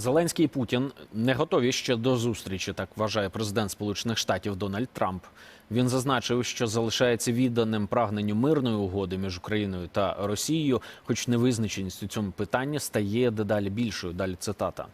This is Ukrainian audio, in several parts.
Зеленський і Путін не готові ще до зустрічі, так вважає президент Сполучених Штатів Дональд Трамп. Він зазначив, що залишається відданим прагненню мирної угоди між Україною та Росією, хоч невизначеність у цьому питанні стає дедалі більшою. Далі цитата.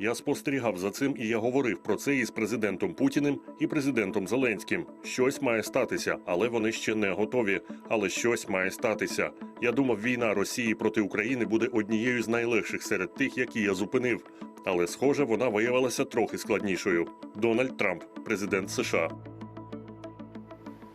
Я спостерігав за цим і я говорив про це із президентом Путіним і президентом Зеленським. Щось має статися, але вони ще не готові. Але щось має статися. Я думав, війна Росії проти України буде однією з найлегших серед тих, які я зупинив. Але схоже, вона виявилася трохи складнішою. Дональд Трамп, президент США.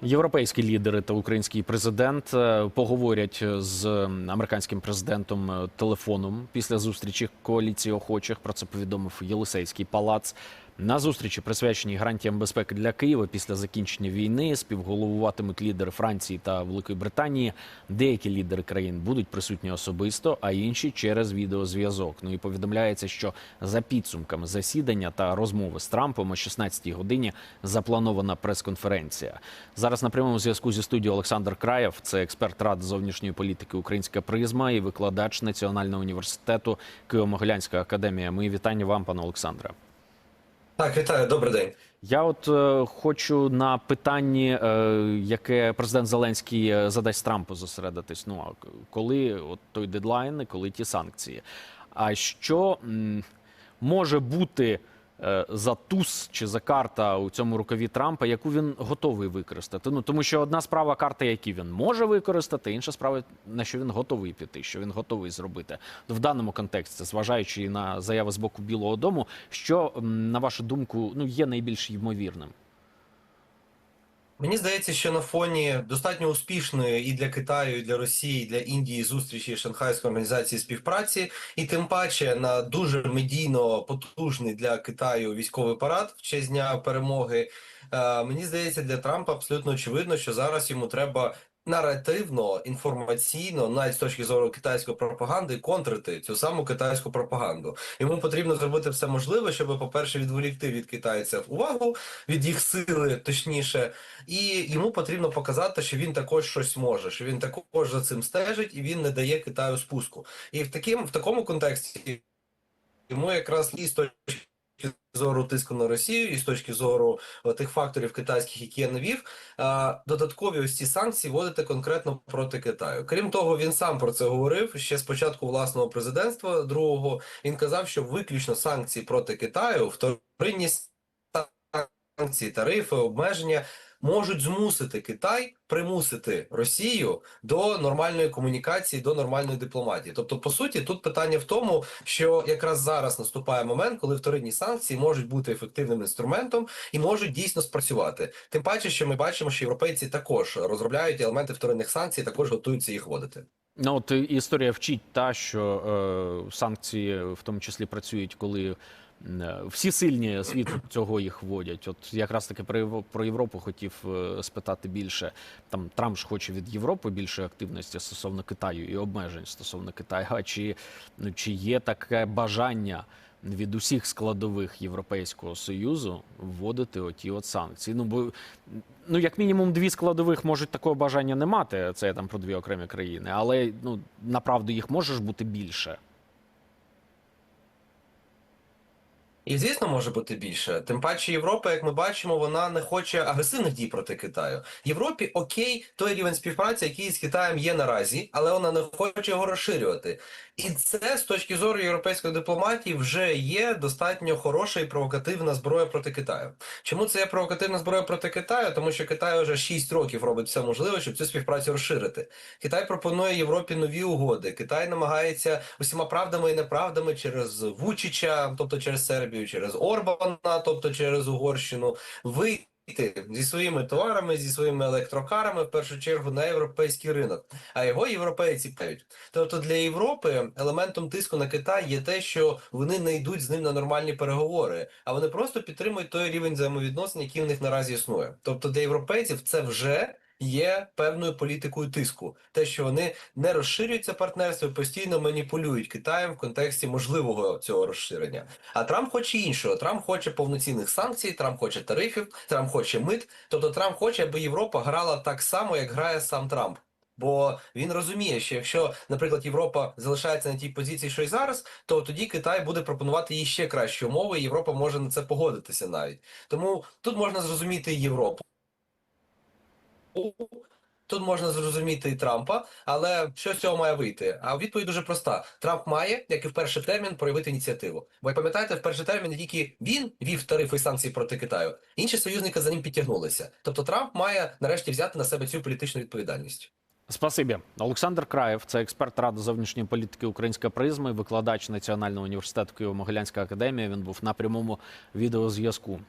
Європейські лідери та український президент е, поговорять з американським президентом е, телефоном після зустрічі коаліції охочих. Про це повідомив Єлисейський палац. На зустрічі, присвяченій гарантіям безпеки для Києва після закінчення війни, співголовуватимуть лідери Франції та Великої Британії. Деякі лідери країн будуть присутні особисто, а інші через відеозв'язок. Ну і повідомляється, що за підсумками засідання та розмови з Трампом о 16-й годині запланована прес-конференція. Зараз на прямому зв'язку зі студією Олександр Краєв, це експерт ради зовнішньої політики Українська призма і викладач Національного університету Києво-Могилянська академія. Мої вітання вам, пане Олександре. Так, вітаю, добрий день. Я от е, хочу на питанні, е, яке президент Зеленський е, задасть Трампу зосередитись. Ну а коли от той дедлайн, коли ті санкції? А що м, може бути за туз чи за карта у цьому рукаві Трампа, яку він готовий використати? Ну тому що одна справа карта, які він може використати, інша справа на що він готовий піти, що він готовий зробити в даному контексті, зважаючи на заяви з боку Білого Дому, що на вашу думку ну є найбільш ймовірним? Мені здається, що на фоні достатньо успішної і для Китаю, і для Росії, і для Індії зустрічі Шанхайської організації співпраці, і тим паче на дуже медійно потужний для Китаю військовий парад в честь дня перемоги. Е, мені здається, для Трампа абсолютно очевидно, що зараз йому треба наративно, інформаційно, навіть з точки зору китайської пропаганди, контрити цю саму китайську пропаганду. Йому потрібно зробити все можливе, щоб, по-перше, відволікти від китайців увагу, від їх сили, точніше, і йому потрібно показати, що він також щось може, що він також за цим стежить і він не дає Китаю спуску. І в таким в такому контексті йому якраз і з точки зору тиску на Росію, і з точки зору е, тих факторів китайських, які я навів, е, додаткові ось ці санкції вводити конкретно проти Китаю. Крім того, він сам про це говорив ще з початку власного президентства другого. Він казав, що виключно санкції проти Китаю, вторинні санкції, тарифи, обмеження можуть змусити Китай примусити Росію до нормальної комунікації, до нормальної дипломатії. Тобто, по суті, тут питання в тому, що якраз зараз наступає момент, коли вторинні санкції можуть бути ефективним інструментом і можуть дійсно спрацювати. Тим паче, що ми бачимо, що європейці також розробляють елементи вторинних санкцій, також готуються їх вводити. Ну от історія вчить та, що е, санкції в тому числі працюють, коли е, всі сильні світ цього їх вводять. От якраз таки про Європу хотів е, спитати більше. Там Трамп ж хоче від Європи більше активності стосовно Китаю і обмежень стосовно Китаю. А чи, ну, чи є таке бажання? Від усіх складових Європейського союзу вводити оті от санкції. Ну бо ну як мінімум дві складових можуть такого бажання не мати. Це я там про дві окремі країни, але ну направду їх може ж бути більше. І звісно, може бути більше. Тим паче, Європа, як ми бачимо, вона не хоче агресивних дій проти Китаю. Європі окей, той рівень співпраці, який з Китаєм є наразі, але вона не хоче його розширювати. І це з точки зору європейської дипломатії вже є достатньо хороша і провокативна зброя проти Китаю. Чому це є провокативна зброя проти Китаю? Тому що Китай вже 6 років робить все можливе, щоб цю співпрацю розширити. Китай пропонує Європі нові угоди. Китай намагається усіма правдами і неправдами через Вучича, тобто через Сербію, через Орбана, тобто через Угорщину, вийти зі своїми товарами, зі своїми електрокарами в першу чергу на європейський ринок. А його європейці пають. Тобто для Європи елементом тиску на Китай є те, що вони не йдуть з ним на нормальні переговори, а вони просто підтримують той рівень взаємовідносин, який в них наразі існує. Тобто для європейців це вже є певною політикою тиску, те, що вони не розширюються партнерство, постійно маніпулюють Китаєм в контексті можливого цього розширення. А Трамп хоче іншого. Трамп хоче повноцінних санкцій, Трамп хоче тарифів, Трамп хоче мит. Тобто Трамп хоче, аби Європа грала так само, як грає сам Трамп. Бо він розуміє, що якщо, наприклад, Європа залишається на тій позиції, що й зараз, то тоді Китай буде пропонувати їй ще кращі умови, і Європа може на це погодитися навіть. Тому тут можна зрозуміти Європу. Тут можна зрозуміти і Трампа, але що з цього має вийти? А відповідь дуже проста: Трамп має, як і в перший термін, проявити ініціативу. Бо пам'ятаєте, в перший термін тільки він вів тарифи і санкції проти Китаю, інші союзники за ним підтягнулися. Тобто Трамп має нарешті взяти на себе цю політичну відповідальність. Спасибі, Олександр Краєв, це експерт ради зовнішньої політики Українська призма, і викладач Національного університету Києво-Могилянська академія. Він був на прямому відеозв'язку.